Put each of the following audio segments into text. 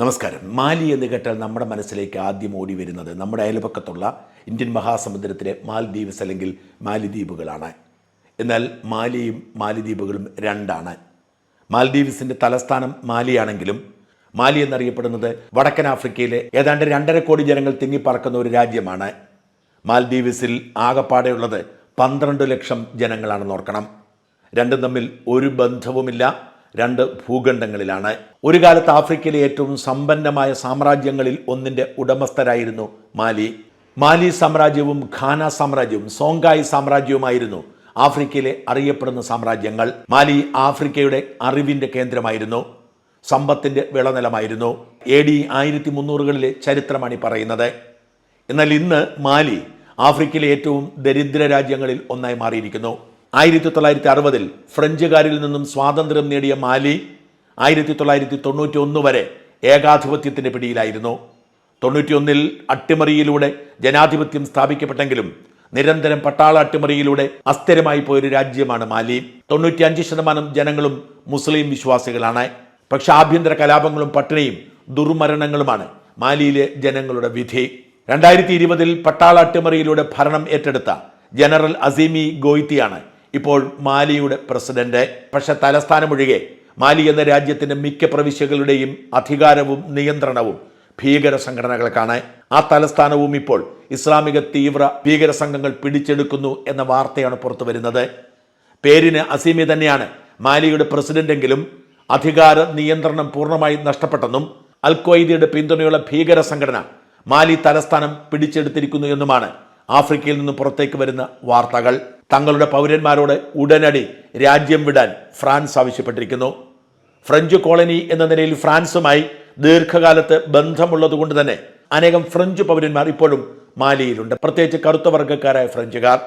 നമസ്കാരം. മാലി എന്ന് കേട്ടാൽ നമ്മുടെ മനസ്സിലേക്ക് ആദ്യം ഓടി വരുന്നത് നമ്മുടെ അയൽപക്കത്തുള്ള ഇന്ത്യൻ മഹാസമുദ്രത്തിലെ മാലദ്വീപ്സ് അല്ലെങ്കിൽ മാലിദ്വീപുകളാണ്. എന്നാൽ മാലിയും മാലിദ്വീപുകളും രണ്ടാണ്. മാലദ്വീപ്സിന്റെ തലസ്ഥാനം മാലിയാണെങ്കിലും മാലി എന്നറിയപ്പെടുന്നത് വടക്കൻ ആഫ്രിക്കയിലെ ഏതാണ്ട് രണ്ടര കോടി ജനങ്ങൾ തിങ്ങിപ്പറക്കുന്ന ഒരു രാജ്യമാണ്. മാൽദ്വീപ്സിൽ ആകപ്പാടെയുള്ളത് പന്ത്രണ്ട് ലക്ഷം ജനങ്ങളാണെന്ന് ഓർക്കണം. രണ്ടും തമ്മിൽ ഒരു ബന്ധവുമില്ല. രണ്ട് ഭൂഖണ്ഡങ്ങളിലാണ്. ഒരു കാലത്ത് ആഫ്രിക്കയിലെ ഏറ്റവും സമ്പന്നമായ സാമ്രാജ്യങ്ങളിൽ ഒന്നിന്റെ ഉടമസ്ഥരായിരുന്നു മാലി. മാലി സാമ്രാജ്യവും ഖാന സാമ്രാജ്യവും സോങ്കായ് സാമ്രാജ്യവുമായിരുന്നു. ആഫ്രിക്കയിലെ അറിയപ്പെടുന്ന സാമ്രാജ്യങ്ങൾ മാലി ആഫ്രിക്കയുടെ അറിവിന്റെ കേന്ദ്രമായിരുന്നു. സമ്പത്തിന്റെ വിളനിലമായിരുന്നു. എ ഡി ആയിരത്തി മുന്നൂറുകളിലെ ചരിത്രമാണ് പറയുന്നത്. എന്നാൽ ഇന്ന് മാലി ആഫ്രിക്കയിലെ ഏറ്റവും ദരിദ്ര രാജ്യങ്ങളിൽ ഒന്നായി മാറിയിരിക്കുന്നു. ആയിരത്തി തൊള്ളായിരത്തി അറുപതിൽ ഫ്രഞ്ചുകാരിൽ നിന്നും സ്വാതന്ത്ര്യം നേടിയ മാലി ആയിരത്തി തൊള്ളായിരത്തി തൊണ്ണൂറ്റി ഒന്ന് വരെ ഏകാധിപത്യത്തിന്റെ പിടിയിലായിരുന്നു. തൊണ്ണൂറ്റിയൊന്നിൽ അട്ടിമറിയിലൂടെ ജനാധിപത്യം സ്ഥാപിക്കപ്പെട്ടെങ്കിലും നിരന്തരം പട്ടാള അട്ടിമറിയിലൂടെ അസ്ഥിരമായി പോയൊരു രാജ്യമാണ് മാലി. തൊണ്ണൂറ്റിയഞ്ച് ശതമാനം ജനങ്ങളും മുസ്ലിം വിശ്വാസികളാണ്. പക്ഷെ ആഭ്യന്തര കലാപങ്ങളും പട്ടിണിയും ദുർമരണങ്ങളുമാണ് മാലിയിലെ ജനങ്ങളുടെ വിധി. രണ്ടായിരത്തി ഇരുപതിൽ പട്ടാള അട്ടിമറിയിലൂടെ ഭരണം ഏറ്റെടുത്ത ജനറൽ അസീമി ഗോയ്ത്തിയാണ് ഇപ്പോൾ മാലിയുടെ പ്രസിഡന്റ്. പക്ഷെ തലസ്ഥാനമൊഴികെ മാലി എന്ന രാജ്യത്തിന്റെ മിക്ക പ്രവിശ്യകളുടെയും അധികാരവും നിയന്ത്രണവും ഭീകര സംഘടനകൾക്കാണ്. ആ തലസ്ഥാനവും ഇപ്പോൾ ഇസ്ലാമിക തീവ്ര ഭീകര സംഘങ്ങൾ പിടിച്ചെടുക്കുന്നു എന്ന വാർത്തയാണ് പുറത്തു വരുന്നത്. പേരിന് അസീമി തന്നെയാണ് മാലിയുടെ പ്രസിഡന്റെങ്കിലും അധികാര നിയന്ത്രണം പൂർണമായി നഷ്ടപ്പെട്ടെന്നും അൽ ഖ്വയ്ദയുടെ പിന്തുണയുള്ള ഭീകര സംഘടന മാലി തലസ്ഥാനം പിടിച്ചെടുത്തിരിക്കുന്നു എന്നുമാണ് ആഫ്രിക്കയിൽ നിന്ന് പുറത്തേക്ക് വരുന്ന വാർത്തകൾ. തങ്ങളുടെ പൗരന്മാരോട് ഉടനടി രാജ്യം വിടാൻ ഫ്രാൻസ് ആവശ്യപ്പെട്ടിരിക്കുന്നു. ഫ്രഞ്ച് കോളനി എന്ന നിലയിൽ ഫ്രാൻസുമായി ദീർഘകാലത്ത് ബന്ധമുള്ളതുകൊണ്ട് തന്നെ അനേകം ഫ്രഞ്ച് പൗരന്മാർ ഇപ്പോഴും മാലിയിലുണ്ട്. പ്രത്യേകിച്ച് കറുത്ത വർഗക്കാരായ ഫ്രഞ്ചുകാർ.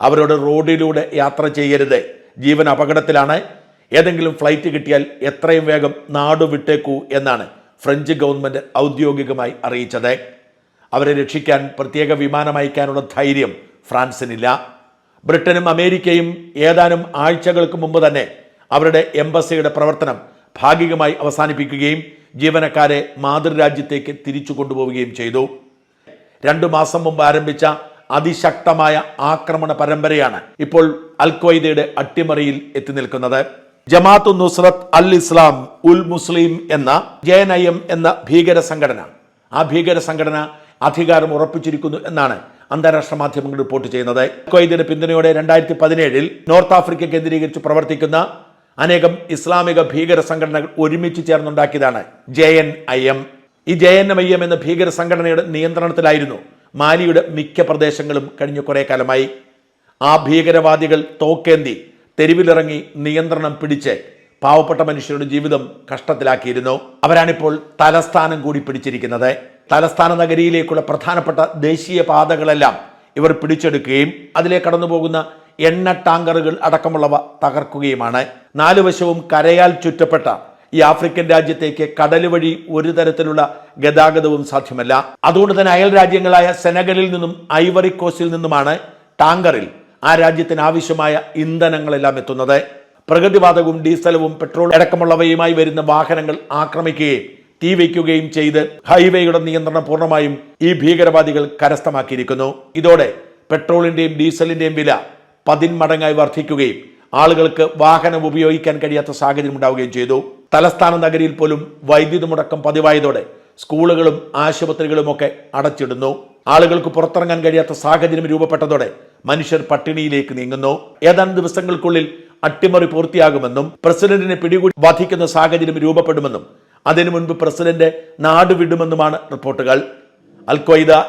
അവരോട് റോഡിലൂടെ യാത്ര ചെയ്യരുത്. ജീവൻ അപകടത്തിലാണ്. ഏതെങ്കിലും ഫ്ലൈറ്റ് കിട്ടിയാൽ എത്രയും വേഗം നാടു വിട്ടേക്കൂ എന്നാണ് ഫ്രഞ്ച് ഗവൺമെന്റ് ഔദ്യോഗികമായി അറിയിച്ചത്. അവരെ രക്ഷിക്കാൻ പ്രത്യേക വിമാനം അയക്കാനുള്ള ധൈര്യം ഫ്രാൻസിനില്ല. ബ്രിട്ടനും അമേരിക്കയും ഏതാനും ആഴ്ചകൾക്ക് മുമ്പ് തന്നെ അവരുടെ എംബസിയുടെ പ്രവർത്തനം ഭാഗികമായി അവസാനിപ്പിക്കുകയും ജീവനക്കാരെ മാതൃരാജ്യത്തേക്ക് തിരിച്ചു കൊണ്ടുപോവുകയും ചെയ്തു. രണ്ടു മാസം മുമ്പ് ആരംഭിച്ച അതിശക്തമായ ആക്രമണ പരമ്പരയാണ് ഇപ്പോൾ അൽക്വൈദയുടെ അട്ടിമറിയിൽ എത്തി നിൽക്കുന്നത്. ജമാഅത്തു നുസ്രത്ത് അൽ ഇസ്ലാം ഉൽ മുസ്ലിം എന്ന ജെ എന്ന ഭീകര സംഘടന. ആ ഭീകര സംഘടന അധികാരം ഉറപ്പിച്ചിരിക്കുന്നു എന്നാണ് അന്താരാഷ്ട്ര മാധ്യമങ്ങൾ റിപ്പോർട്ട് ചെയ്യുന്നത്. കൊയ്ദിന്റെ പിന്തുണയോടെ രണ്ടായിരത്തി പതിനേഴിൽ നോർത്ത് ആഫ്രിക്ക കേന്ദ്രീകരിച്ച് പ്രവർത്തിക്കുന്ന അനേകം ഇസ്ലാമിക ഭീകര സംഘടനകൾ ഒരുമിച്ച് ചേർന്നുണ്ടാക്കിയതാണ് ജെ എൻ ഐ എം. ഈ ജെ എൻ ഐ എം എന്ന ഭീകര സംഘടനയുടെ നിയന്ത്രണത്തിലായിരുന്നു മാലിയുടെ മിക്ക പ്രദേശങ്ങളും കഴിഞ്ഞ കുറേ കാലമായി. ആ ഭീകരവാദികൾ തോക്കേന്തി തെരുവിലിറങ്ങി നിയന്ത്രണം പിടിച്ച് പാവപ്പെട്ട മനുഷ്യരുടെ ജീവിതം കഷ്ടത്തിലാക്കിയിരുന്നു. അവരാണിപ്പോൾ തലസ്ഥാനം കൂടി പിടിച്ചിരിക്കുന്നത്. തലസ്ഥാന നഗരിയിലേക്കുള്ള പ്രധാനപ്പെട്ട ദേശീയ പാതകളെല്ലാം ഇവർ പിടിച്ചെടുക്കുകയും അതിലെ കടന്നു പോകുന്ന എണ്ണ ടാങ്കറുകൾ അടക്കമുള്ളവ തകർക്കുകയുമാണ്. നാലു വശവും കരയാൽ ചുറ്റപ്പെട്ട ഈ ആഫ്രിക്കൻ രാജ്യത്തേക്ക് കടൽ വഴി ഒരു തരത്തിലുള്ള ഗതാഗതവും സാധ്യമല്ല. അതുകൊണ്ട് തന്നെ അയൽ രാജ്യങ്ങളായ സെനഗലിൽ നിന്നും ഐവറി കോസ്റ്റിൽ നിന്നുമാണ് ടാങ്കറിൽ ആ രാജ്യത്തിന് ആവശ്യമായ ഇന്ധനങ്ങളെല്ലാം എത്തുന്നത്. പ്രകൃതിവാതകവും ഡീസലും പെട്രോൾ അടക്കമുള്ളവയുമായി വരുന്ന വാഹനങ്ങൾ ആക്രമിക്കുകയും തീ വയ്ക്കുകയും ചെയ്ത് ഹൈവേയുടെ നിയന്ത്രണം പൂർണമായും ഈ ഭീകരവാദികൾ കരസ്ഥമാക്കിയിരിക്കുന്നു. ഇതോടെ പെട്രോളിന്റെയും ഡീസലിന്റെയും വില പതിന്മടങ്ങായി വർദ്ധിക്കുകയും ആളുകൾക്ക് വാഹനം ഉപയോഗിക്കാൻ കഴിയാത്ത സാഹചര്യം ഉണ്ടാവുകയും ചെയ്തു. തലസ്ഥാന നഗരിയിൽ പോലും വൈദ്യുതി മുടക്കം പതിവായതോടെ സ്കൂളുകളും ആശുപത്രികളും ഒക്കെ അടച്ചിടുന്നു. ആളുകൾക്ക് പുറത്തിറങ്ങാൻ കഴിയാത്ത സാഹചര്യം രൂപപ്പെട്ടതോടെ മനുഷ്യർ പട്ടിണിയിലേക്ക് നീങ്ങുന്നു. ഏതാനും ദിവസങ്ങൾക്കുള്ളിൽ അട്ടിമറി പൂർത്തിയാകുമെന്നും പ്രസിഡന്റിനെ പിടികൂടി വധിക്കുന്ന സാഹചര്യം രൂപപ്പെടുമെന്നും അതിനു മുൻപ് പ്രസിഡന്റ് നാടുവിടുമെന്നുമാണ് റിപ്പോർട്ടുകൾ. അൽ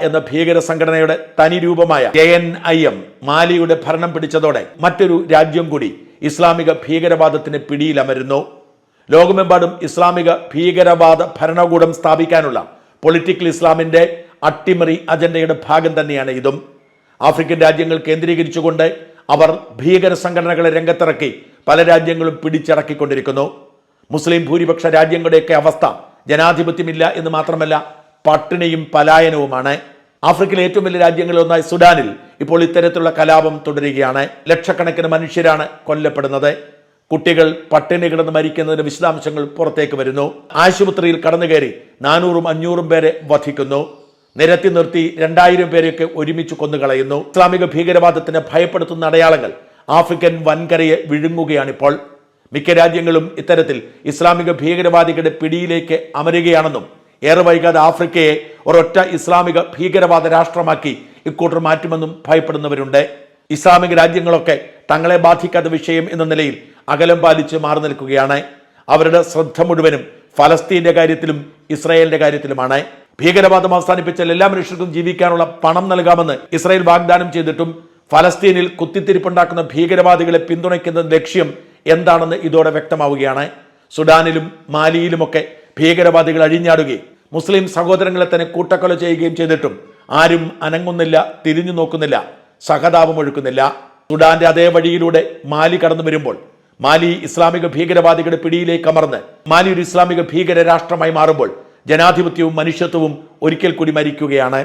എന്ന ഭീകര സംഘടനയുടെ തനി രൂപമായ കെ എൻ ഐ എം മാലിയുടെ ഭരണം പിടിച്ചതോടെ മറ്റൊരു രാജ്യം കൂടി ഇസ്ലാമിക ഭീകരവാദത്തിന് പിടിയിലമരുന്നു. ലോകമെമ്പാടും ഇസ്ലാമിക ഭീകരവാദ ഭരണകൂടം സ്ഥാപിക്കാനുള്ള പൊളിറ്റിക്കൽ ഇസ്ലാമിന്റെ അട്ടിമറി അജണ്ടയുടെ ഭാഗം തന്നെയാണ് ഇതും. ആഫ്രിക്കൻ രാജ്യങ്ങൾ കേന്ദ്രീകരിച്ചുകൊണ്ട് അവർ ഭീകര സംഘടനകളെ രംഗത്തിറക്കി പല രാജ്യങ്ങളും പിടിച്ചടക്കിക്കൊണ്ടിരിക്കുന്നു. മുസ്ലിം ഭൂരിപക്ഷ രാജ്യങ്ങളുടെയൊക്കെ അവസ്ഥ ജനാധിപത്യമില്ല എന്ന് മാത്രമല്ല പട്ടിണിയും പലായനവുമാണ്. ആഫ്രിക്കയിലെ ഏറ്റവും വലിയ രാജ്യങ്ങളിൽ ഒന്നായ സുഡാനിൽ ഇപ്പോൾ ഇത്തരത്തിലുള്ള കലാപം തുടരുകയാണ്. ലക്ഷക്കണക്കിന് മനുഷ്യരാണ് കൊല്ലപ്പെടുന്നത്. കുട്ടികൾ പട്ടിണി കിടന്ന് മരിക്കുന്നതിന്റെ വിശദാംശങ്ങൾ പുറത്തേക്ക് വരുന്നു. ആശുപത്രിയിൽ കടന്നു കയറി നാനൂറും അഞ്ഞൂറും പേരെ വധിക്കുന്നു. നിരത്തി നിർത്തി രണ്ടായിരം പേരെയൊക്കെ ഒരുമിച്ച് കൊന്നുകളയുന്നു. ഇസ്ലാമിക ഭീകരവാദത്തിന് ഭയപ്പെടുത്തുന്ന അടയാളങ്ങൾ ആഫ്രിക്കൻ വൻകരയെ വിഴുങ്ങുകയാണിപ്പോൾ. മിക്ക രാജ്യങ്ങളും ഇത്തരത്തിൽ ഇസ്ലാമിക ഭീകരവാദികളുടെ പിടിയിലേക്ക് അമരുകയാണെന്നും ഏറെ വൈകാതെ ആഫ്രിക്കയെ ഒരൊറ്റ ഇസ്ലാമിക ഭീകരവാദ രാഷ്ട്രമാക്കി ഇക്കൂട്ടർ മാറ്റുമെന്നും ഭയപ്പെടുന്നവരുണ്ട്. ഇസ്ലാമിക രാജ്യങ്ങളൊക്കെ തങ്ങളെ ബാധിക്കാത്ത വിഷയം എന്ന നിലയിൽ അകലം പാലിച്ച് മാറി നിൽക്കുകയാണ്. അവരുടെ ശ്രദ്ധ മുഴുവനും ഫലസ്തീന്റെ കാര്യത്തിലും ഇസ്രായേലിന്റെ കാര്യത്തിലുമാണ്. ഭീകരവാദം അവസാനിപ്പിച്ചാൽ എല്ലാ മനുഷ്യർക്കും ജീവിക്കാനുള്ള പണം നൽകാമെന്ന് ഇസ്രായേൽ വാഗ്ദാനം ചെയ്തിട്ടും ഫലസ്തീനിൽ കുത്തിത്തിരിപ്പുണ്ടാക്കുന്ന ഭീകരവാദികളെ പിന്തുണയ്ക്കുന്ന ലക്ഷ്യം എന്താണെന്ന് ഇതോടെ വ്യക്തമാവുകയാണ്. സുഡാനിലും മാലിയിലുമൊക്കെ ഭീകരവാദികൾ അഴിഞ്ഞാടുകയും മുസ്ലിം സഹോദരങ്ങളെ തന്നെ കൂട്ടക്കൊല ചെയ്യുകയും ചെയ്തിട്ടും ആരും അനങ്ങുന്നില്ല തിരിഞ്ഞു നോക്കുന്നില്ല സഹതാപം ഒഴുക്കുന്നില്ല. സുഡാന്റെ അതേ വഴിയിലൂടെ മാലി കടന്നു വരുമ്പോൾ മാലി ഇസ്ലാമിക ഭീകരവാദികളുടെ പിടിയിലേക്ക് അമർന്ന് മാലി ഒരു ഇസ്ലാമിക ഭീകര രാഷ്ട്രമായി മാറുമ്പോൾ ജനാധിപത്യവും മനുഷ്യത്വവും ഒരിക്കൽ കൂടി മരിക്കുകയാണ്.